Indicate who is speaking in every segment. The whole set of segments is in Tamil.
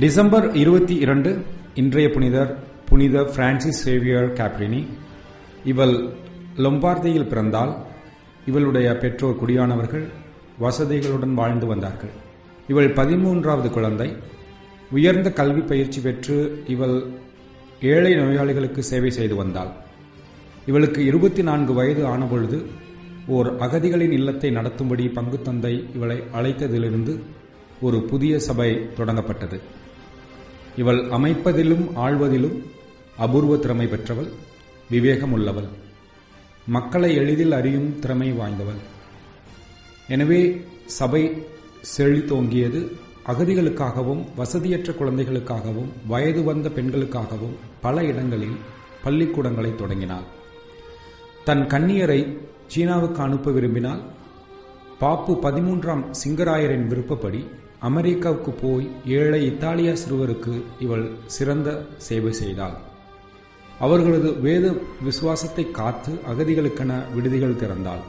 Speaker 1: டிசம்பர் இருபத்தி இரண்டு இன்றைய புனிதர் புனித பிரான்சிஸ் சேவியர் கேப்ரினி. இவள் லொம்பார்தியில் பிறந்தால் இவளுடைய பெற்றோர் குடியானவர்கள் வசதிகளுடன் வாழ்ந்து வந்தார்கள். இவள் பதிமூன்றாவது குழந்தை. உயர்ந்த கல்வி பயிற்சி பெற்று இவள் ஏழை நோயாளிகளுக்கு சேவை செய்து வந்தாள். இவளுக்கு இருபத்தி நான்கு வயது ஆனபொழுது ஓர் அகதிகளின் இல்லத்தை நடத்தும்படி பங்கு தந்தை இவளை அழைத்ததிலிருந்து ஒரு புதிய சபை தொடங்கப்பட்டது. இவள் அமைப்பதிலும் ஆழ்வதிலும் அபூர்வ திறமை பெற்றவள் விவேகம் உள்ளவள் மக்களை எளிதில் அறியும் திறமை வாய்ந்தவள். எனவே சபை செழித்தோங்கியது அகதிகளுக்காகவும் வசதியற்ற குழந்தைகளுக்காகவும் வயது வந்த பெண்களுக்காகவும் பல இடங்களில் பள்ளிக்கூடங்களை தொடங்கினாள். தன் கன்னியரை சீனாவுக்கு அனுப்ப விரும்பினால் பாப்பு பதிமூன்றாம் சிங்கராயரின் விருப்பப்படி அமெரிக்காவுக்கு போய் ஏழை இத்தாலிய சிறுவருக்கு இவள் சிறந்த சேவை செய்தாள். அவர்களது வேத விசுவாசத்தை காத்து அகதிகளுக்கென விடுதிகள் திறந்தாள்.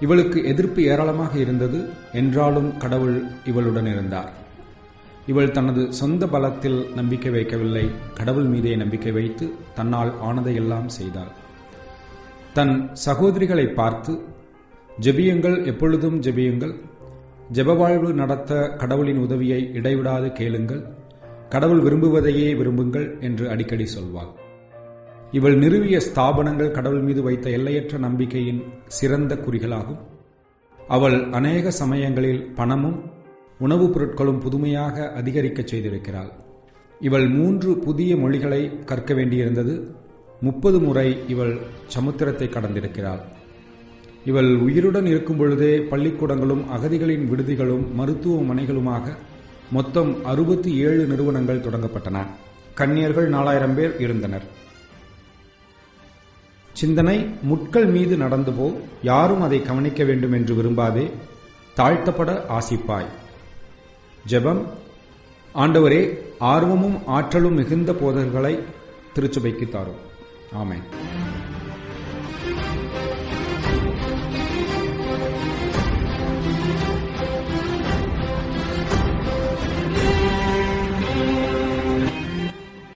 Speaker 1: இவளுக்கு எதிர்ப்பு ஏராளமாக இருந்தது என்றாலும் கடவுள் இவளுடன் இருந்தார். இவள் தனது சொந்த பலத்தில் நம்பிக்கை வைக்கவில்லை கடவுள் மீதே நம்பிக்கை வைத்து தன்னால் ஆனதையெல்லாம் செய்தாள். தன் சகோதரிகளை பார்த்து ஜெபியுங்கள் எப்பொழுதும் ஜெபியுங்கள். ஜெபவாழ்வு நடத்த கடவுளின் உதவியை இடைவிடாது கேளுங்கள். கடவுள் விரும்புவதையே விரும்புங்கள் என்று அடிக்கடி சொல்வாள். இவள் நிறுவிய ஸ்தாபனங்கள் கடவுள் மீது வைத்த எல்லையற்ற நம்பிக்கையின் சிறந்த குறிகளாகும். அவள் அநேக சமயங்களில் பணமும் உணவுப் பொருட்களும் புதுமையாக அதிகரிக்கச் செய்திருக்கிறாள். இவள் மூன்று புதிய மொழிகளை கற்க வேண்டியிருந்தது. முப்பது முறை இவள் சமுத்திரத்தை கடந்திருக்கிறாள். இவள் உயிருடன் இருக்கும் பொழுதே பள்ளிக்கூடங்களும் அகதிகளின் விடுதிகளும் மருத்துவமனைகளுமாக மொத்தம் அறுபத்தி ஏழு நிறுவனங்கள் தொடங்கப்பட்டன. கன்னியர்கள் நாலாயிரம் பேர் இருந்தனர். சிந்தனை முட்கள் மீது நடந்து போ யாரும் அதை கவனிக்க வேண்டும் என்று விரும்பாதே தாழ்த்தப்பட ஆசிப்பாய். ஜெபம். ஆண்டவரே ஆர்வமும் ஆற்றலும் மிகுந்த போதர்களை திருச்சபைக்கு தாரும். ஆமேன்.